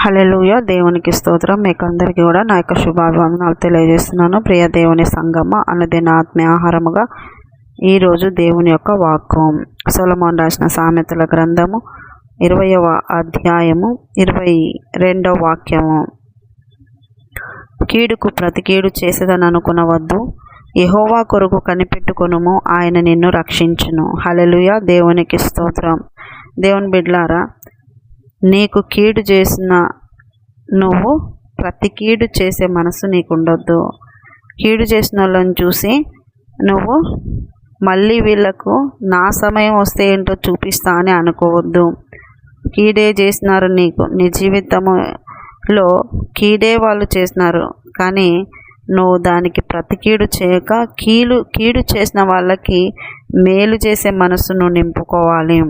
హల్లెలూయా. దేవునికి స్తోత్రం. మీకు అందరికీ కూడా నా యొక్క శుభాభివందనాలు తెలియజేస్తున్నాను. ప్రియ దేవుని సంగమ అన్నదిన ఆత్మీయ ఆహారముగా ఈరోజు దేవుని యొక్క వాక్యం. సొలమోన్ రాసిన సామెతల గ్రంథము ఇరవయవ అధ్యాయము ఇరవై రెండవ వాక్యము. కీడుకు ప్రతి కీడు చేసేదని అనుకునవద్దు. ఎహోవా కొరకు కనిపెట్టుకొనుము. ఆయన నిన్ను రక్షించును. హల్లెలూయా. దేవునికి స్తోత్రం. దేవుని బిడ్లారా నీకు కీడు చేసిన నువ్వు ప్రతి కీడు చేసే మనసు నీకుండొద్దు. కీడు చేసిన వాళ్ళని చూసి నువ్వు మళ్ళీ వీళ్ళకు నా సమయం వస్తే ఏంటో చూపిస్తా అని అనుకోవద్దు. కీడే చేసినారు నీకు. నీ జీవితంలో కీడే వాళ్ళు చేసినారు. కానీ నువ్వు దానికి ప్రతి కీడు చేయక కీలు కీడు చేసిన వాళ్ళకి మేలు చేసే మనసును నింపుకోవాలి.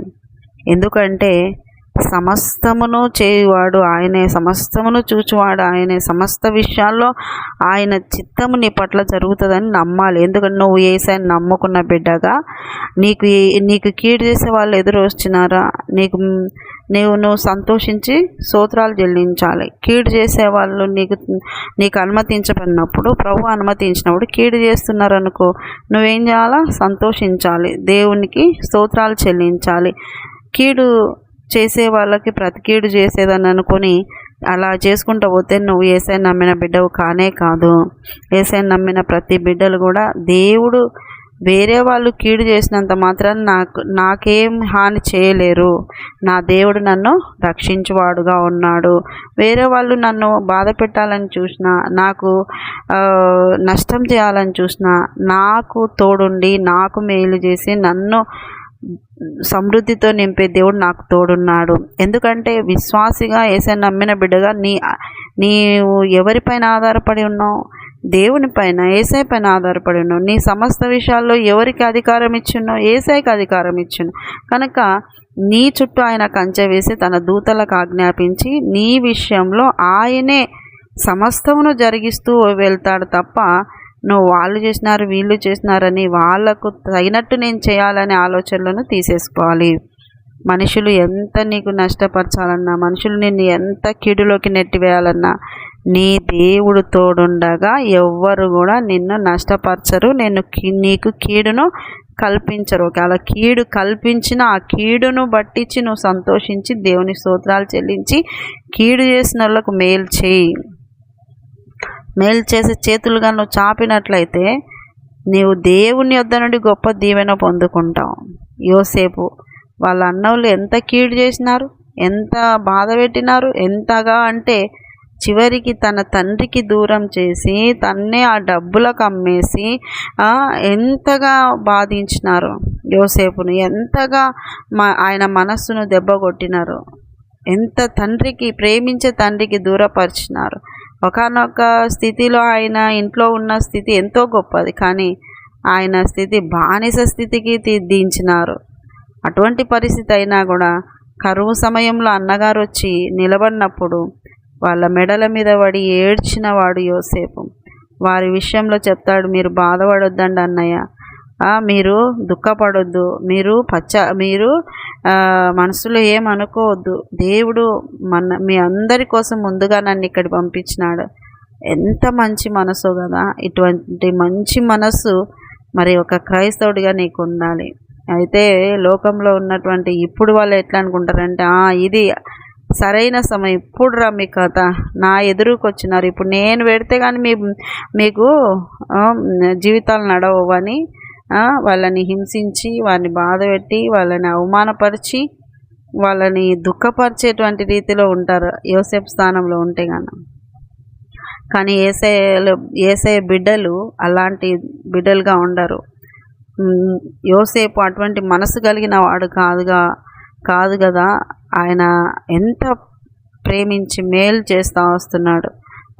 ఎందుకంటే సమస్తమును చేయువాడు ఆయనే సమస్తమును చూచువాడు ఆయనే. సమస్త విషయాల్లో ఆయన చిత్తము నీ పట్ల జరుగుతుందని నమ్మాలి. ఎందుకంటే నువ్వు ఏసాయని నమ్ముకున్న బిడ్డగా నీకు నీకు కీడు చేసే వాళ్ళు ఎదురు వచ్చినారా? నీకు నీవు నువ్వు సంతోషించి సూత్రాలు చెల్లించాలి. కీడు చేసే వాళ్ళు నీకు నీకు అనుమతించబడినప్పుడు ప్రభు అనుమతించినప్పుడు కీడు చేస్తున్నారనుకో నువ్వేం చేయాలా? సంతోషించాలి. దేవునికి స్తోత్రాలు చెల్లించాలి. కీడు చేసే వాళ్ళకి ప్రతి కీడు చేసేదని అనుకొని అలా చేసుకుంటూ పోతే నువ్వు ఏసై నమ్మిన బిడ్డవు కానే కాదు. ఏసై నమ్మిన ప్రతి బిడ్డలు కూడా దేవుడు వేరే వాళ్ళు కీడు చేసినంత మాత్రం నాకు నాకేం హాని చేయలేరు. నా దేవుడు నన్ను రక్షించువాడుగా ఉన్నాడు. వేరే వాళ్ళు నన్ను బాధ పెట్టాలని చూసినా నాకు నష్టం చేయాలని చూసినా నాకు తోడుండి నాకు మేలు చేసి నన్ను సమృద్ధితో నింపే దేవుడు నాకు తోడున్నాడు. ఎందుకంటే విశ్వాసిగా ఏసై నమ్మిన బిడ్డగా నీ నీవు ఎవరిపైన ఆధారపడి ఉన్నావు? దేవుని పైన ఏసై పైన ఆధారపడి ఉన్నావు. నీ సమస్త విషయాల్లో ఎవరికి అధికారం ఇచ్చున్నావు? ఏసైకి అధికారం ఇచ్చును కనుక నీ చుట్టూ ఆయన కంచె వేసి తన దూతలకు ఆజ్ఞాపించి నీ విషయంలో ఆయనే సమస్తమును జరిగిస్తూ వెళ్తాడు తప్ప నువ్వు వాళ్ళు చేసినారు వీళ్ళు చేసినారని వాళ్ళకు తగినట్టు నేను చేయాలనే ఆలోచనలను తీసేసుకోవాలి. మనుషులు ఎంత నీకు నష్టపరచాలన్నా మనుషులు నిన్ను ఎంత కీడులోకి నెట్టివేయాలన్నా నీ దేవుడు తోడుండగా ఎవ్వరు కూడా నిన్ను నష్టపరచరు. నేను నీకు కీడును కల్పించరు. ఒకవేళ కీడు కల్పించిన ఆ కీడును బట్టించి నువ్వు సంతోషించి దేవుని స్తోత్రాలు చెల్లించి కీడు చేసిన వాళ్ళకు మేలు చేయి. మేలు చేసే చేతులుగా నువ్వు చాపినట్లయితే నీవు దేవుని యొద్ద నుండి గొప్ప దీవెన పొందుకుంటావు. యోసేపు వాళ్ళ అన్నవులు ఎంత కీడు చేసినారు ఎంత బాధ పెట్టినారు ఎంతగా అంటే చివరికి తన తండ్రికి దూరం చేసి తన్నే ఆ డబ్బులకు అమ్మేసి ఎంతగా బాధించినారు యోసేపును ఎంతగా మా ఆయన మనస్సును దెబ్బ కొట్టినారు ఎంత తండ్రికి ప్రేమించే తండ్రికి దూరపరిచినారు. ఒకనొక స్థితిలో ఆయన ఇంట్లో ఉన్న స్థితి ఎంతో గొప్పది. కానీ ఆయన స్థితి బానిస స్థితికి తీ- దించినారు అటువంటి పరిస్థితి అయినా కూడా కరువు సమయంలో అన్నగారు వచ్చి నిలబడినప్పుడు వాళ్ళ మెడల మీద పడి ఏడ్చిన వాడు యోసేపు. వారి విషయంలో చెప్తాడు మీరు బాధపడొద్దండి అన్నయ్య. మీరు దుఃఖపడొద్దు. మీరు పచ్చ మీరు మనసులో ఏమనుకోవద్దు. దేవుడు మన మీ అందరి కోసం ముందుగా నన్ను ఇక్కడ పంపించినాడు. ఎంత మంచి మనసు కదా. ఇటువంటి మంచి మనసు మరి ఒక క్రైస్తవుడిగా నీకు ఉండాలి. అయితే లోకంలో ఉన్నటువంటి ఇప్పుడు వాళ్ళు ఎట్లా అనుకుంటారంటే ఇది సరైన సమయం. ఇప్పుడు రా మీ కథ. నా ఎదురుకు వచ్చినారు. ఇప్పుడు నేను పెడితే కానీ మీ మీకు జీవితాలు నడవని వాళ్ళని హింసించి వారిని బాధ పెట్టి వాళ్ళని అవమానపరిచి వాళ్ళని దుఃఖపరిచేటువంటి రీతిలో ఉంటారు. యోసేపు స్థానంలో ఉంటే గాను. కానీ ఏసఐలు ఏసఐ బిడ్డలు అలాంటి బిడ్డలుగా ఉండరు. యోసేపు అటువంటి మనసు కలిగిన వాడు కాదుగా కాదు కదా. ఆయన ఎంత ప్రేమించి మేలు చేస్తూ వస్తున్నాడు.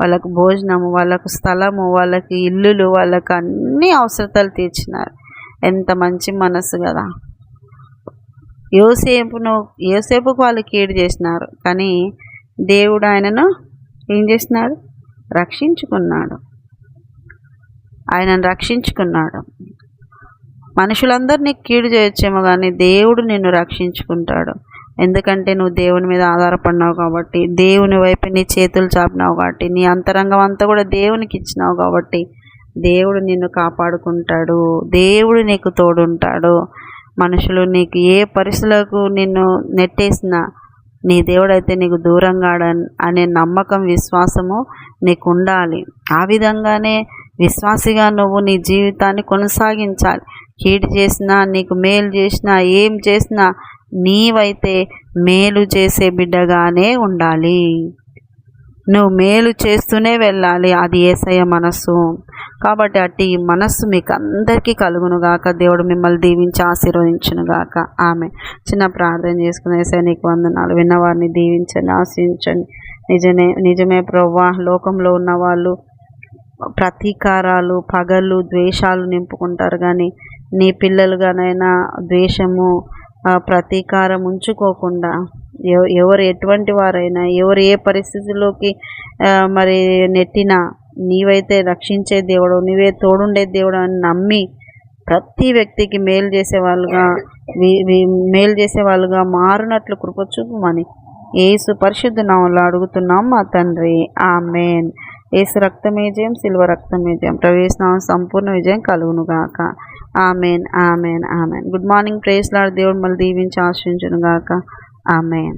వాళ్ళకు భోజనము వాళ్ళకు స్థలము వాళ్ళకి ఇల్లులు వాళ్ళకు అన్ని అవసరతలు తీర్చినారు. ఎంత మంచి మనసు కదా. యోసేపును యోసేపుకు వాళ్ళు కీడు చేసినారు. కానీ దేవుడు ఆయనను ఏం చేసినాడు? రక్షించుకున్నాడు. ఆయనను రక్షించుకున్నాడు. మనుషులందరూ నీకు కీడు చేయొచ్చేమో కానీ దేవుడు నిన్ను రక్షించుకుంటాడు. ఎందుకంటే నువ్వు దేవుని మీద ఆధారపడినావు కాబట్టి దేవుని వైపు నీ చేతులు చాపినావు కాబట్టి నీ అంతరంగం అంతా కూడా దేవునికి ఇచ్చినావు కాబట్టి దేవుడు నిన్ను కాపాడుకుంటాడు. దేవుడు నీకు తోడుంటాడు. మనుషులు నీకు ఏ పరిస్థితులకు నిన్ను నెట్టేసినా నీ దేవుడైతే నీకు దూరంగా అనే నమ్మకం విశ్వాసము నీకు ఉండాలి ఆ విధంగానే విశ్వాసిగా నువ్వు నీ జీవితాన్ని కొనసాగించాలి. కీడు చేసినా నీకు మేలు చేసినా ఏం చేసినా నీవైతే మేలు చేసే బిడ్డగానే ఉండాలి. నువ్వు మేలు చేస్తూనే వెళ్ళాలి. అది ఏసయ్య మనస్సు. కాబట్టి అట్టి మనస్సు మీకు అందరికీ కలుగునుగాక దేవుడు మిమ్మల్ని దీవించి ఆశీర్వదించునుగాక ఆమె చిన్న ప్రార్థన చేసుకునే ఏసయ్య నీకు వందనాలు. విన్నవారిని దీవించండి ఆశ్రయించండి నిజమే నిజమే ప్రవ్వా. లోకంలో ఉన్న వాళ్ళు ప్రతీకారాలు పగలు ద్వేషాలు నింపుకుంటారు కానీ నీ పిల్లలుగానైనా ద్వేషము ప్రతీకారం ఉంచుకోకుండా ఎవరు ఎటువంటి వారైనా ఎవరు ఏ పరిస్థితిలోకి మరి నెట్టినా నీవైతే రక్షించే దేవుడు నీవే తోడుండే దేవుడు అని నమ్మి ప్రతి వ్యక్తికి మేలు చేసే వాళ్ళుగా మేలు చేసే వాళ్ళుగా మారినట్లు కృపచూపమని ఏసు పరిశుద్ధ నామంలో అడుగుతున్నాం మా తండ్రి. ఆ మేన్ ఏసు రక్తమే జయం శిల్వ రక్తమే జయం. ప్రవేశనామం సంపూర్ణ విజయం కలుగును గాక amen amen amen. Good morning praise lord. దేవుడు మళ్ళీ దీవించి ఆశ్రయించునుగాక గాక ఆమెన్